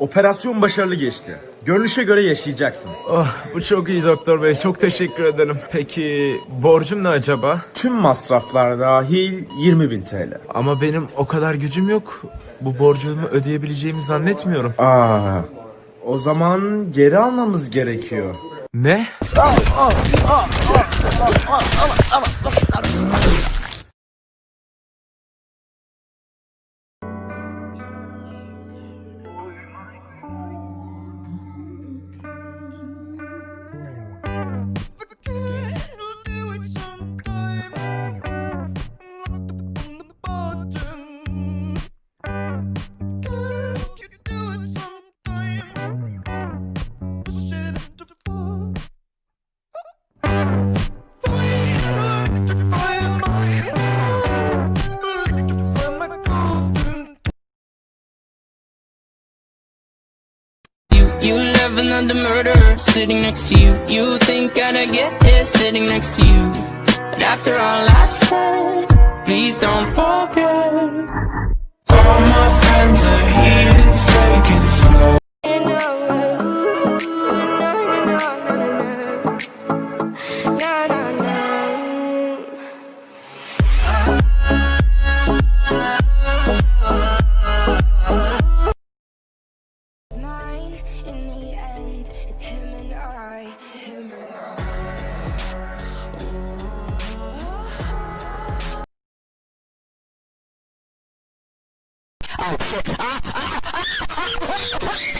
Operasyon başarılı geçti. Görünüşe göre yaşayacaksın. Oh, bu çok iyi doktor bey. Çok teşekkür ederim. Peki borcum ne acaba? Tüm masraflar dahil 20.000 TL. Ama benim o kadar gücüm yok. Bu borcumu ödeyebileceğimi zannetmiyorum. Aa, o zaman geri almamız gerekiyor. Ne? Another murderer sitting next to you. You think I'd get here sitting next to you. But after all I've said, please don't forget. あっあっあっあっ